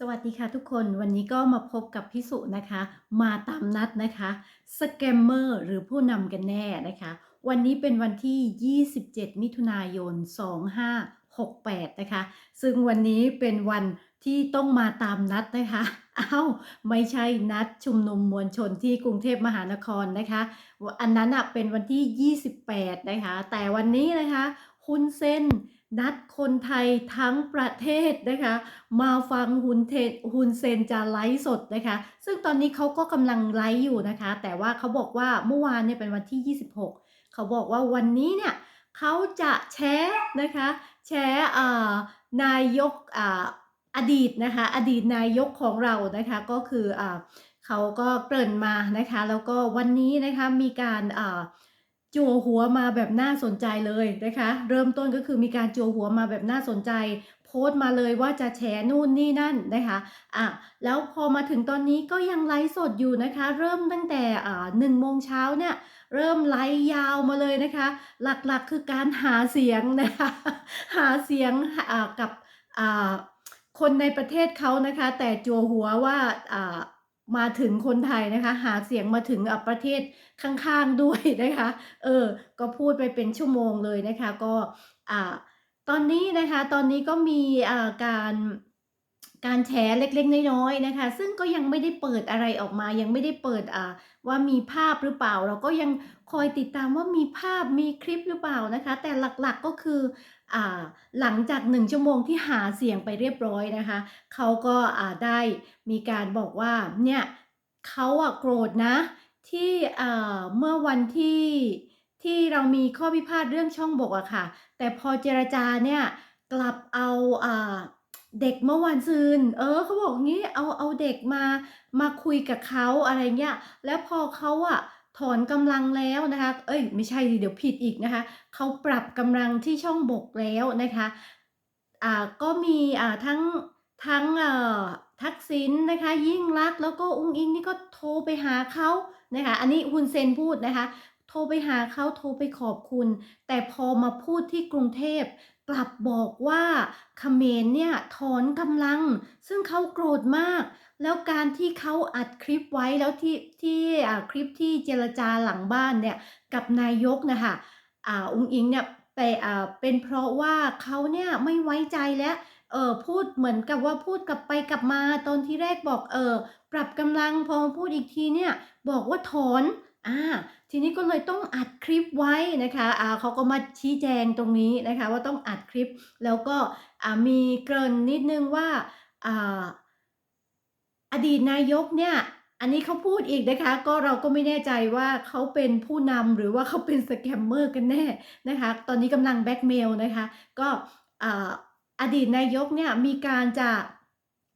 สวัสดีค่ะทุกคนวันนี้ก็มาพบกับพิสุนะคะ มาตามนัดนะคะสแกมเมอร์หรือผู้นำกันแน่นะคะ วันนี้เป็นวันที่ 27 มิถุนายน 2568 นะคะ ซึ่งวันนี้เป็นวันที่ต้องมาตามนัดนะคะอ้าวไม่ใช่นัดชุมนุมมวลชนที่กรุงเทพมหานครนะคะ อันนั้นอะเป็นวันที่ 28 นะคะ แต่วันนี้นะคะ คุณเซน นัดคนไทยทั้งประเทศนะคะ มาฟังฮุนเทฮุนเซนจะไลฟ์สดนะคะ ซึ่งตอนนี้เขาก็กำลังไลฟ์อยู่นะคะ แต่ว่าเขาบอกว่าเมื่อวานเนี่ยเป็นวันที่ 26 เขาบอกว่าวันนี้เนี่ยเขาจะแชร์นะคะ แชร์นายกออดีตนะคะ อดีตนายกของเรานะคะก็คืออเขาก็เกริ่นมานะคะ แล้วก็วันนี้นะคะมีการอ่า จั่วหัวมาแบบน่าสนใจเลยนะคะ เริ่มต้นก็คือมีการจั่วหัวมาแบบน่าสนใจ โพสต์มาเลยว่าจะแฉนู่นนี่นั่นนะคะอะแล้วพอมาถึงตอนนี้ก็ยังไลฟ์สดอยู่นะคะ เริ่มตั้งแต่อ่าหนึ่งโมงเช้าเนี่ยเริ่มไลฟ์ยาวมาเลยนะคะ หลักๆคือการหาเสียงนะคะ หาเสียงอ่ากับอ่าคนในประเทศเขานะคะ แต่จัวหัวว่าอ่า มาถึงคนไทยนะคะ หาเสียงมาถึงอะประเทศข้างๆด้วยนะคะ เออ ก็พูดไปเป็นชั่วโมงเลยนะคะ ก็อ่าตอนนี้นะคะ ตอนนี้ก็มีอ่าการ การแฉเล็กๆ น้อยๆนะคะ ซึ่งก็ยังไม่ได้เปิดอะไรออกมา ยังไม่ได้เปิดว่ามีภาพหรือเปล่า เราก็ยังคอยติดตามว่ามีภาพมีคลิปหรือเปล่านะคะ แต่หลักๆก็คืออหลังจากหนึ่งชั่วโมงที่หาเสียงไปเรียบร้อยนะคะเขาก็าได้มีการบอกว่าเนี่ยเขาอะโกรธนะ ที่เมื่อวันที่ที่เรามีข้อพิพาทเรื่องช่องบกอะค่ะ แต่พอเจรจาเนี่ยกลับเอาอา เด็กเมื่อวันซืน เออเขาบอกงี้เอาเอาเด็กมามาคุยกับเขาอะไรเงี้ย แล้วพอเขาอะถอนกำลังแล้วนะคะ เอ้ยไม่ใช่ดิเดี๋ยวผิดอีกนะคะเขาปรับกำลังที่ช่องบกแล้วนะคะอ่าก็มีอ่าทั้งทั้งเอ่อทักษิณนะคะ ยิ่งลักแล้วก็อุ้งอิงนี่ก็โทรไปหาเขานะคะ อันนี้ฮุนเซนพูดนะคะ โทรไปหาเขาโทรไปขอบคุณ แต่พอมาพูดที่กรุงเทพ กลับบอกว่าเขมรเนี่ยถอนกำลัง ซึ่งเขาโกรธมาก แล้วการที่เขาอัดคลิปไว้แล้วที่ที่คลิปที่เจรจาหลังบ้านเนี่ยกับนายกนะคะอ่าอุ้งอิงเนี่ยไปอ่าเป็นเพราะว่าเขาเนี่ยไม่ไว้ใจแล้วเออพูดเหมือนกับว่าพูดกลับไปกลับมาตอนที่แรกบอกเออปรับกำลังพอพูดอีกทีเนี่ยบอกว่าถอนอ่า ทีนี้ก็เลยต้องอัดคลิปไว้นะคะอ่าเขาก็มาชี้แจงตรงนี้นะคะ ว่าต้องอัดคลิปแล้วก็มีเกริ่นนิดนึงว่าออดีตนายกเนี่ยอันนี้เขาพูดอีกนะคะ ก็เราก็ไม่แน่ใจว่าเขาเป็นผู้นำหรือว่าเขาเป็นสแกมเมอร์กันแน่นะคะ ตอนนี้กำลังแบ็กเมลนะคะ ก็อ่าอดีตนายกเนี่ยมีการจะ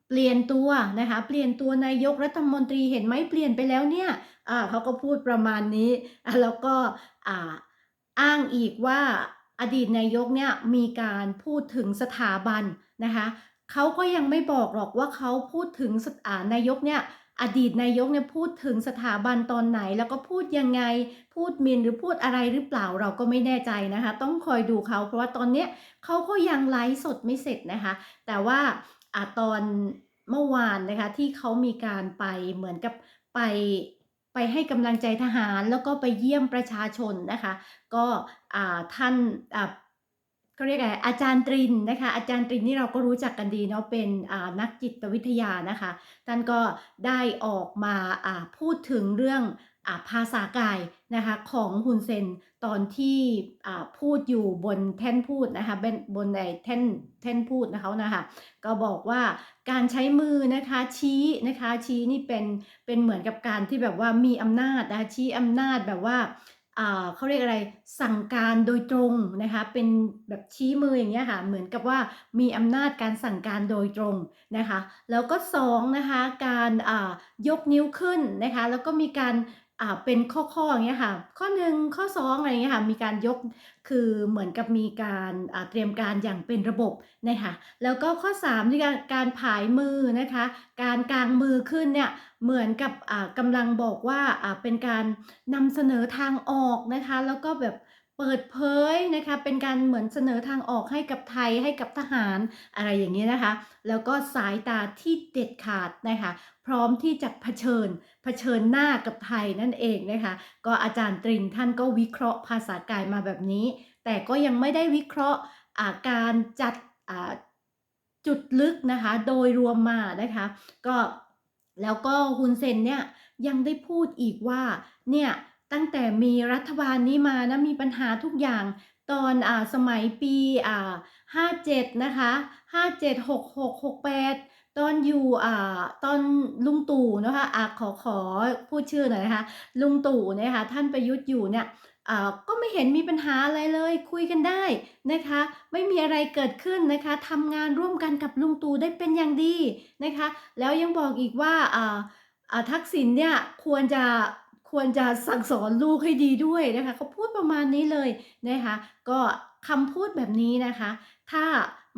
เปลี่ยนตัวนะคะ เปลี่ยนตัวนายกรัฐมนตรีเห็นไหมเปลี่ยนไปแล้วเนี่ย อ่าเขาก็พูดประมาณนี้ แล้วก็อ่าอ้างอีกว่าอดีตนายกเนี่ยมีการพูดถึงสถาบันนะคะเขาก็ยังไม่บอกหรอกว่าเขาพูดถึงสอ่านายกเนี่ยอดีตนายกเนี่ยพูดถึงสถาบันตอนไหน แล้วก็พูดยังไงพูดมินหรือพูดอะไรหรือเปล่าเราก็ไม่แน่ใจนะคะ ต้องคอยดูเขาเพราะว่าตอนเนี้ยเขาก็ยังไลฟ์สดไม่เสร็จนะคะ แต่ว่าอ่าตอนเมื่อวานนะคะที่เขามีการไปเหมือนกับไป ไปให้กำลังใจทหารแล้วก็ไปเยี่ยมประชาชนนะคะ ก็ท่านเขาเรียกอะไรอาจารย์ตรินนะคะ อาจารย์ตรินนี่เราก็รู้จักกันดีเนาะเป็นนักจิตวิทยานะคะ ท่านก็ได้ออกมาพูดถึงเรื่อง ภาษากายนะคะของฮุนเซนตอนที่พูดอยู่บนแท่นพูดนะคะบนบนไอ้แท่นแท่นพูดนะคะนะคะก็บอกว่าการใช้มือนะคะชี้นะคะชี้นี่เป็นเป็นเหมือนกับการที่แบบว่ามีอำนาจนะคะชี้อำนาจแบบว่าเขาเรียกอะไรสั่งการโดยตรงนะคะเป็นแบบชี้มืออย่างเงี้ยค่ะเหมือนกับว่ามีอำนาจการสั่งการโดยตรงนะคะแล้วก็2นะคะการยกนิ้วขึ้นนะคะแล้วก็มีการ เป็นข้อๆอย่างเงี้ยค่ะข้อหนึ่งข้อสองอะไรอย่างเงี้ยค่ะมีการยกคือเหมือนกับมีการเตรียมการอย่างเป็นระบบนะคะแล้วก็ข้อ3ที่การการผายมือนะคะการกางมือขึ้นเนี่ยเหมือนกับอ่ากำลังบอกว่าอ่าเป็นการนำเสนอทางออกนะคะแล้วก็แบบ เปิดเผยนะคะเป็นการเหมือนเสนอทางออกให้กับไทยให้กับทหารอะไรอย่างนี้นะคะ แล้วก็สายตาที่เด็ดขาดนะคะพร้อมที่จะเผชิญเผชิญหน้ากับไทยนั่นเองนะคะก็อาจารย์ตรินท่านก็วิเคราะห์ภาษากายมาแบบนี้ แต่ก็ยังไม่ได้วิเคราะห์อาการจัดจุดลึกนะคะโดยรวมมานะคะก็แล้วก็ฮุนเซนเนี่ยยังได้พูดอีกว่าเนี่ย ตั้งแต่มีรัฐบาลนี้มานะมีปัญหาทุกอย่างตอนอ่าสมัยปีอ่า57นะคะ57 66 68ตอนอยู่อ่าตอนลุงตู่นะคะอ่าขอขอพูดชื่อหน่อยนะคะลุงตู่เนี่ยค่ะท่านประยุทธ์อยู่เนี่ยอ่าก็ไม่เห็นมีปัญหาอะไรเลยคุยกันได้นะคะ ไม่มีอะไรเกิดขึ้นนะคะทำงานร่วมกันกับลุงตู่ได้เป็นอย่างดีนะคะ แล้วยังบอกอีกว่าอ่าอ่าทักษิณเนี่ยควรจะ ควรจะสั่งสอนลูกให้ดีด้วยนะคะเขาพูดประมาณนี้เลยนะคะ ก็คำพูดแบบนี้นะคะ ถ้า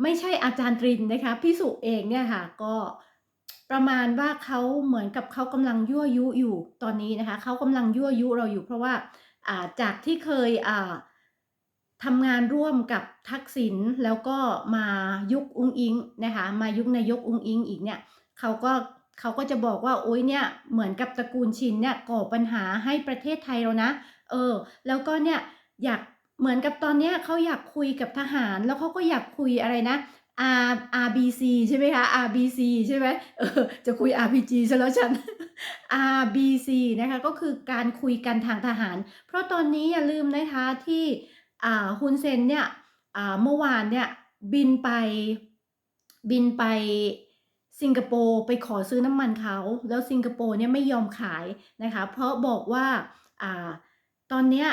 ไม่ใช่อาจารย์ตรินนะคะพี่สุเองเนี่ยค่ะก็ประมาณว่าเขาเหมือนกับเขากำลังยั่วยุอยู่ตอนนี้นะคะเขากำลังยั่วยุเราอยู่ เพราะว่าาจากที่เคยทำงานร่วมกับทักษิณแล้วก็มายุคอุ้งอิงนะคะมายุคนายกอุ้งอิงอีกเนี่ยเขาก็ เขาก็จะบอกว่าโอ๊ยเนี่ยเหมือนกับตระกูลชินเนี่ยก่อปัญหาให้ประเทศไทยเรานะ เออ แล้วก็เนี่ยอยากเหมือนกับตอนเนี้ยเขาอยากคุยกับทหาร แล้วเขาก็อยากคุยอะไรนะ R RBC ใช่ไหมคะ RBC ใช่ไหมเออจะคุย RPG ซะแล้วฉัน RBC นะคะก็คือการคุยกันทางทหาร เพราะตอนนี้อย่าลืมนะคะที่อ่าฮุนเซนเนี่ยอ่าเมื่อวานเนี่ยบินไปบินไป สิงคโปร์ไปขอซื้อน้ำมันเขา แล้วสิงคโปร์เนี่ยไม่ยอมขายนะคะ เพราะบอกว่าอ่าตอนเนี้ย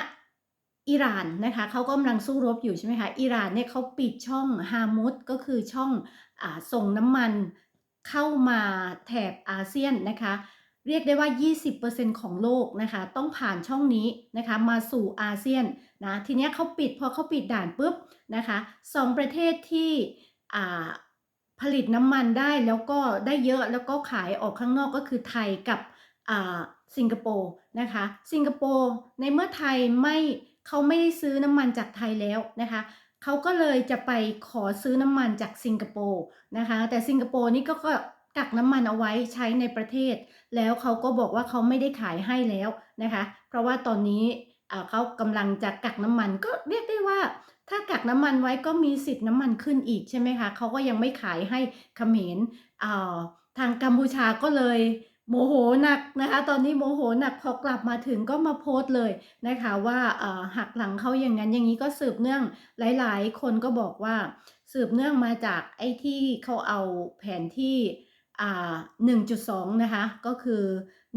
อิหร่านนะคะเขากำลังสู้รบอยู่ใช่ไหมคะอิหร่านเนี่ยเขาปิดช่องฮามุดก็คือช่องอส่งน้ำมันเข้ามาแถบอาเซียนนะคะ เรียกได้ว่า 20%ของโลกนะคะ ต้องผ่านช่องนี้นะคะมาสู่อาเซียนนะทีนี้เขาปิดพอเขาปิดด่านปุ๊บนะคะสองประเทศที่ ผลิตน้ำมันได้แล้วก็ได้เยอะแล้วก็ขายออกข้างนอกก็คือไทยกับอ่าสิงคโปร์นะคะ สิงคโปร์ในเมื่อไทยไม่เขาไม่ได้ซื้อน้ำมันจากไทยแล้วนะคะเขาก็เลยจะไปขอซื้อน้ำมันจากสิงคโปร์นะคะ แต่สิงคโปร์นี่ก็ก็กักน้ำมันเอาไว้ใช้ในประเทศ แล้วเขาก็บอกว่าเขาไม่ได้ขายให้แล้วนะคะ เพราะว่าตอนนี้เขากำลังจะกักน้ำมันก็เรียกได้ว่า ถ้ากักน้ำมันไว้ก็มีสิทธิ์น้ำมันขึ้นอีกใช่ไหมคะเขาก็ยังไม่ขายให้เขมรทางกัมพูชาก็เลยโมโหหนักนะคะ ตอนนี้โมโหหนักพอกลับมาถึงก็มาโพสต์เลยนะคะว่าหักหลังเขาอย่างนั้นอย่างนี้ก็สืบเนื่องหลาย ๆ คนก็บอกว่าสืบเนื่องมาจากไอ้ที่เขาเอาแผนที่1.2 นะคะ ก็คือ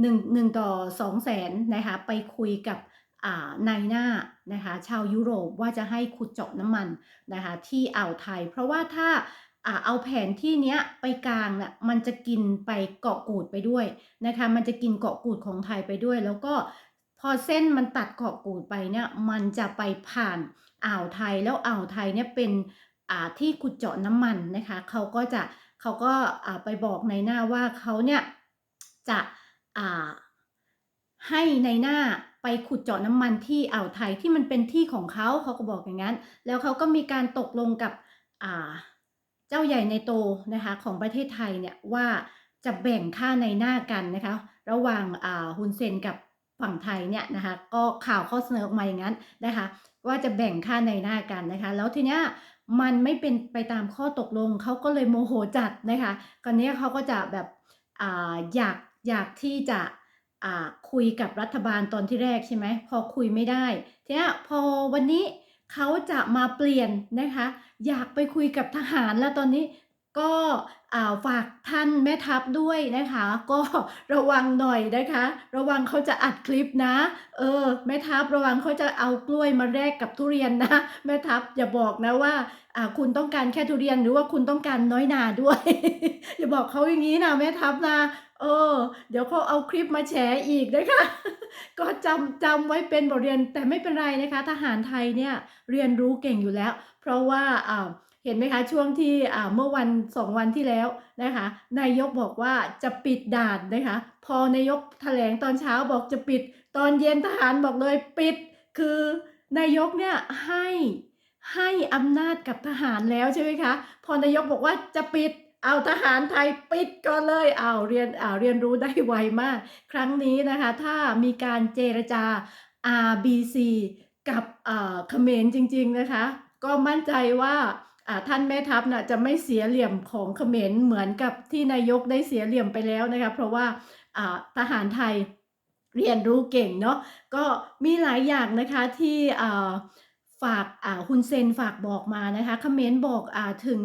1 1 ต่อ2แสนนะคะ ไปคุยกับ นายหน้านะคะชาวยุโรปว่าจะให้ขุดเจาะน้ำมันนะคะที่อ่าวไทย เพราะว่าถ้าเอาแผนที่เนี้ยไปกลางน่ะมันจะกินไปเกาะกูดไปด้วยนะคะมันจะกินเกาะกูดของไทยไปด้วย แล้วก็พอเส้นมันตัดเกาะกูดไปเนี่ยมันจะไปผ่านอ่าวไทยแล้วอ่าวไทยเนี่ยเป็นที่ขุดเจาะน้ำมันนะคะเขาก็จะเขาก็ไปบอกในหน้าว่าเขาเนี่ยจะให้ในหน้า ไปขุดเจาะน้ำมันที่อ่าวไทยที่มันเป็นที่ของเขาเขาก็บอกอย่างนั้น แล้วเขาก็มีการตกลงกับอ่าเจ้าใหญ่ในโตนะคะของประเทศไทยเนี่ยว่าจะแบ่งค่าในหน้ากันนะคะ ระหว่างอ่าฮุนเซนกับฝั่งไทยเนี่ยนะคะ ก็ข่าวข้อเสนอออกมาอย่างนั้นนะคะ ว่าจะแบ่งค่าในหน้ากันนะคะ แล้วทีเนี้ยมันไม่เป็นไปตามข้อตกลงเขาก็เลยโมโหจัดนะคะก่อนนี้เขาก็จะแบบอ่าอยากอยากที่จะ คุยกับรัฐบาลตอนที่แรกใช่ไหมพอคุยไม่ได้ทีนี้พอวันนี้เขาจะมาเปลี่ยนนะคะ อยากไปคุยกับทหารแล้วตอนนี้ก็ฝากท่านแม่ทัพด้วยนะคะ ก็ระวังหน่อยนะคะ ระวังเขาจะอัดคลิปนะ เออแม่ทัพระวังเขาจะเอากล้วยมาแลกกับทุเรียนนะ แม่ทัพอย่าบอกนะว่าอ่าคุณต้องการแค่ทุเรียนหรือว่าคุณต้องการน้อยนาด้วย อย่าบอกเขาอย่างนี้นะแม่ทัพนะ เออ เดี๋ยวเขาเอาคลิปมาแชร์อีกนะคะ ก็จำจำไว้เป็นบทเรียนแต่ไม่เป็นไรนะคะ ทหารไทยเนี่ยเรียนรู้เก่งอยู่แล้ว เพราะว่าอ่าเห็นไหมคะช่วงที่อ่าเมื่อวันสองวันที่แล้วนะคะนายกบอกว่าจะปิดด่านนะคะ พอนายกแถลงตอนเช้าบอกจะปิด ตอนเย็นทหารบอกเลยปิด คือนายกเนี่ยให้ให้อำนาจกับทหารแล้วใช่ไหมคะ พอนายกบอกว่าจะปิด เอาทหารไทยปิดก่อนเลยเอาเรียนเอาเรียนรู้ได้ไวมาก ครั้งนี้นะคะถ้ามีการเจรจา RBC กับเอ่อเขมรจริง ๆ นะคะ ก็มั่นใจว่าท่านแม่ทัพน่ะจะไม่เสียเหลี่ยมของเขมรเหมือนกับที่นายกได้เสียเหลี่ยมไปแล้วนะคะเพราะว่าทหารไทยเรียนรู้เก่งเนาะก็มีหลายอย่างนะคะที่ฝากอ่าฮุนเซนฝากบอกมานะคะเขมรบอกอถึง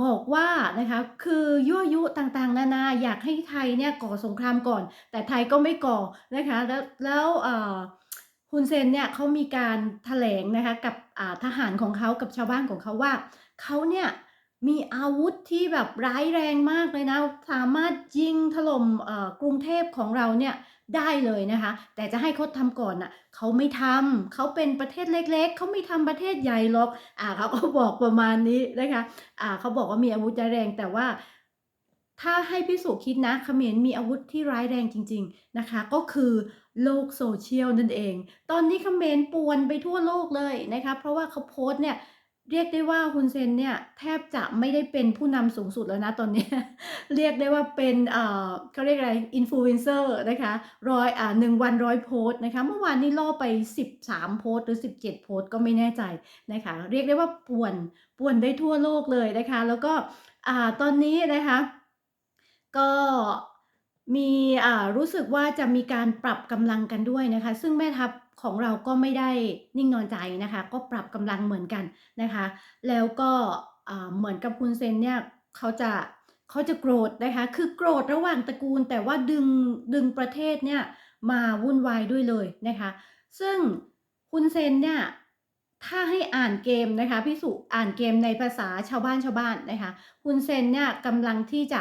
บอกว่านะคะคือยั่วยุต่างๆ นานาอยากให้ไทยเนี่ยก่อสงครามก่อน แต่ไทยก็ไม่ก่อนะคะแล้วแล้วฮุนเซนเนี่ยเขามีการแถลงนะคะกับทหารของเขากับชาวบ้านของเขาว่าเขาเนี่ยมีอาวุธที่แบบร้ายแรงมากเลยนะ สามารถยิงถล่มกรุงเทพของเราเนี่ย ได้เลยนะคะ แต่จะให้เขาทำก่อนน่ะเขาไม่ทำเขาเป็นประเทศเล็ก ๆเขาไม่ทำประเทศใหญ่หรอกอ่าเขาก็บอกประมาณนี้นะคะอ่าเขาบอกว่ามีอาวุธร้ายแรงแต่ว่า ถ้าให้พิสูจน์คิดนะเขมรมีอาวุธที่ร้ายแรงจริง ๆนะคะ ก็คือโลกโซเชียลนั่นเอง ตอนนี้เขมรป่วนไปทั่วโลกเลยนะคะ เพราะว่าเขาโพสต์เนี่ย เรียกได้ว่าฮุนเซนเนี่ยแทบจะไม่ได้เป็นผู้นำสูงสุดแล้วนะตอนนี้ เรียกได้ว่าเป็นเอ่อเขาเรียกอะไรอินฟลูเอนเซอร์นะคะร้อยอ่าหนึ่งวันร้อยโพสต์นะคะเมื่อวานนี้ล่อไป 13 โพสต์หรือ 17 โพสต์ก็ไม่แน่ใจนะคะเรียกได้ว่าป่วนป่วนได้ทั่วโลกเลยนะคะ แล้วก็อ่าตอนนี้นะคะก็มีรู้สึกว่าจะมีการปรับกำลังกันด้วยนะคะ ซึ่งแม่ทัพ ของเราก็ไม่ได้นิ่งนอนใจนะคะ ก็ปรับกำลังเหมือนกันนะคะ แล้วก็เหมือนกับคุณเซนเนี่ยเขาจะเขาจะโกรธนะคะ คือโกรธระหว่างตระกูล แต่ว่าดึงดึงประเทศเนี่ยมาวุ่นวายด้วยเลยนะคะ ซึ่งคุณเซนเนี่ยถ้าให้อ่านเกมนะคะพี่สุอ่านเกมในภาษาชาวบ้านชาวบ้านนะคะคุณเซนเนี่ยกำลังที่จะ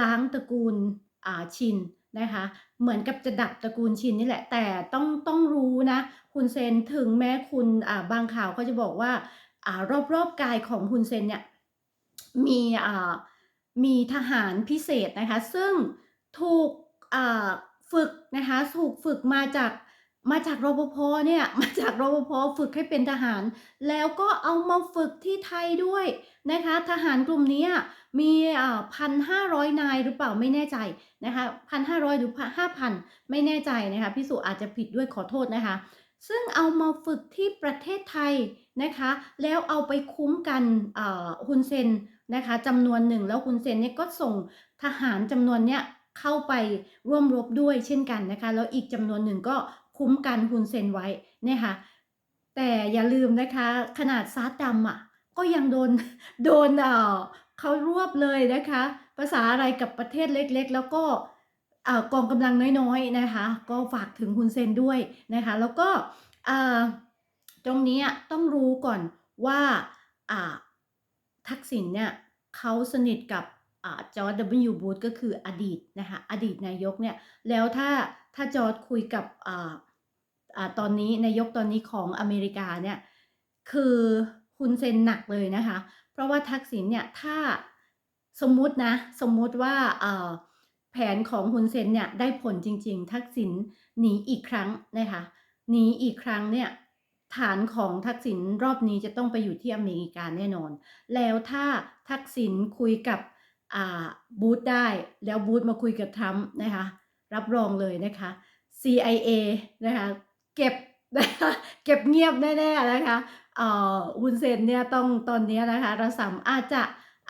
ล้างตระกูลอาชิน นะคะ เหมือนกับจะดับตระกูลชินนี่แหละ แต่ต้องต้องรู้นะ คุณเซนถึงแม้คุณอ่าบางข่าวเขาจะบอกว่าอ่ารอบๆกายของคุณเซนเนี่ยมีอ่ามีทหารพิเศษนะคะ ซึ่งถูกอ่าฝึกนะคะ ถูกฝึกมาจาก มาจากรปภเนี่ยมาจากรปภฝึกให้เป็นทหาร แล้วก็เอามาฝึกที่ไทยด้วยนะคะ ทหารกลุ่มนี้มีพันห้าร้อยนายหรือเปล่าไม่แน่ใจนะคะพันห้าร้อยหรือห้าพันไม่แน่ใจนะคะพี่สุอาจจะผิดด้วยขอโทษนะคะ ซึ่งเอามาฝึกที่ประเทศไทยนะคะ แล้วเอาไปคุ้มกันฮุนเซนนะคะจำนวนหนึ่งแล้วฮุนเซนเนี่ยก็ส่งทหารจำนวนเนี้ยเข้าไปร่วมรบด้วยเช่นกันนะคะ แล้วอีกจำนวนหนึ่งก็ คุ้มกันฮุนเซนไว้นะคะแต่อย่าลืมนะคะขนาดซาดดำอะก็ยังโดนโดนเออเขารวบเลยนะคะ ภาษาอะไรกับประเทศเล็กๆ แล้วก็กองกำลังน้อยๆนะคะ ก็ฝากถึงฮุนเซนด้วยนะคะ แล้วก็ตรงนี้ต้องรู้ก่อนว่าทักษิณเนี่ยเขาสนิทกับจอร์ด W. บูธก็คืออดีตนะคะอดีตนายกเนี่ยแล้วถ้า ถ้าจอร์ดคุยกับอตอนนี้นายกตอนนี้ของอเมริกาเนี่ยคือคุณเซนหนักเลยนะคะ เพราะว่าทักษิณเนี่ยถ้าสมมุตินะ สมมุติว่าแผนของฮุนเซนเนี่ยได้ผลจริง ๆ ทักษิณหนีอีกครั้งนะคะหนีอีกครั้งเนี่ยฐานของทักษิณรอบนี้จะต้องไปอยู่ที่อเมริกาแน่นอน แล้วถ้าทักษิณคุยกับบูธได้ แล้วบูธมาคุยกับทรัมป์นะคะ รับรองเลยนะคะ CIA นะคะเก็บนะคะเก็บเงียบแน่ๆนะคะเอ่อฮุนเซนเนี่ยต้องตอนนี้นะคะระสำอาจจะ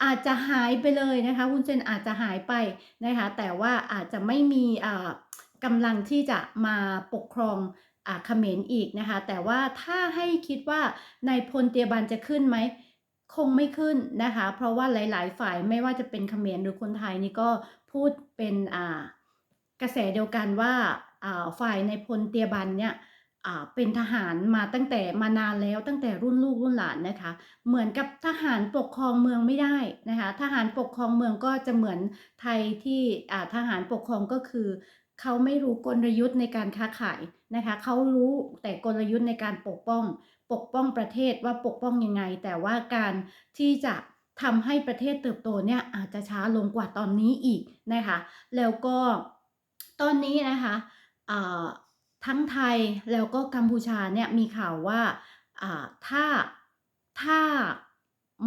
อาจจะหายไปเลยนะคะฮุนเซนอาจจะหายไปนะคะแต่ว่าอาจจะไม่มีอ่ากำลังที่จะมาปกครองอาเขมรอีกนะคะ แต่ว่าถ้าให้คิดว่านายพลเตียบันจะขึ้นไหมคงไม่ขึ้นนะคะ เพราะว่าหลาย ๆ ฝ่ายไม่ว่าจะเป็นเขมรหรือคนไทยนี่ก็พูดเป็นอ่า กระแสเดียวกันว่าฝ่ายในพลเตียบันเนี่ยเป็นทหารมาตั้งแต่มานานแล้วตั้งแต่รุ่นลูกรุ่นหลานนะคะ เหมือนกับทหารปกครองเมืองไม่ได้นะคะทหารปกครองเมืองก็จะเหมือนไทยที่ทหารปกครองก็คือเขาไม่รู้กลยุทธ์ในการค้าขายนะคะเขารู้แต่กลยุทธ์ในการปกป้อง ปกป้องประเทศว่าปกป้องยังไง แต่ว่าการที่จะทำให้ประเทศเติบโตเนี่ยอาจจะช้าลงกว่าตอนนี้อีกนะคะแล้วก็ ตอนนี้นะคะทั้งไทยแล้วก็กัมพูชาเนี่ยมีข่าวว่าถ้าถ้า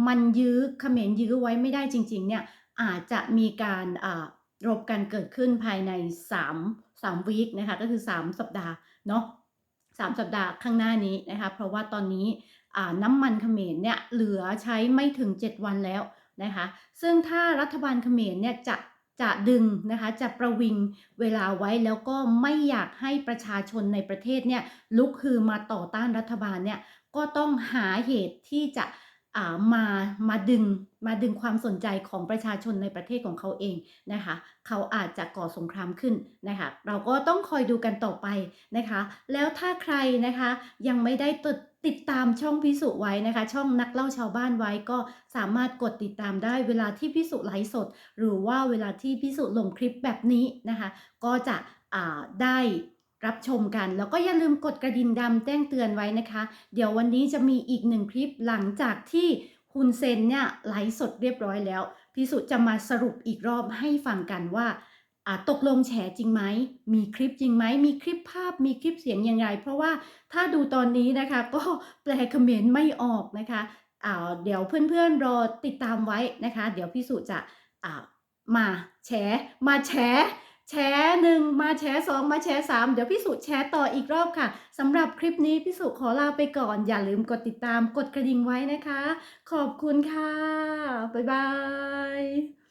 มันยื้อเขมรยื้อไว้ไม่ได้จริงๆเนี่ยอาจจะมีการรบกันเกิดขึ้นภายใน 3 3วีกนะคะก็คือ 3 สัปดาห์เนาะ3สัปดาห์ข้างหน้านี้นะคะเพราะว่าตอนนี้น้ำมันเขมรเนี่ยเหลือใช้ไม่ถึง 7 วันแล้วนะคะซึ่งถ้ารัฐบาลเขมรเนี่ยจะ จะดึงนะคะจะประวิงเวลาไว้แล้วก็ไม่อยากให้ประชาชนในประเทศเนี่ยลุกฮือมาต่อต้านรัฐบาลเนี่ยก็ต้องหาเหตุที่จะอ่ามามาดึงมาดึงความสนใจของประชาชนในประเทศของเขาเองนะคะเขาอาจจะก่อสงครามขึ้นนะคะเราก็ต้องคอยดูกันต่อไปนะคะ แล้วถ้าใครนะคะยังไม่ได้ติดติดตามช่องพิสุไว้นะคะ ช่องนักเล่าชาวบ้านไว้ก็สามารถกดติดตามได้เวลาที่พิสุไลฟ์สด หรือว่าเวลาที่พิสุลงคลิปแบบนี้นะคะ ก็จะได้รับชมกัน แล้วก็อย่าลืมกดกระดิ่งดำแจ้งเตือนไว้นะคะ เดี๋ยววันนี้จะมีอีกหนึ่งคลิปหลังจากที่ฮุนเซนเนี่ยไลฟ์สดเรียบร้อยแล้ว พิสุจะมาสรุปอีกรอบให้ฟังกันว่า ตกลงแฉจริงไหม มีคลิปจริงไหม มีคลิปภาพ มีคลิปเสียงยังไงเพราะว่าถ้าดูตอนนี้นะคะ ก็แปลเขมรไม่ออกนะคะเดี๋ยวเพื่อนๆรอติดตามไว้นะคะ เดี๋ยวพิสุจะมาแฉมาแฉแชร์หนึ่งมาแชร์สองมาแชร์สามเดี๋ยวพี่สุแชร์ต่ออีกรอบค่ะสำหรับคลิปนี้พี่สุขอลาไปก่อน อย่าลืมกดติดตามกดกระดิ่งไว้นะคะ ขอบคุณค่ะ บ๊ายบาย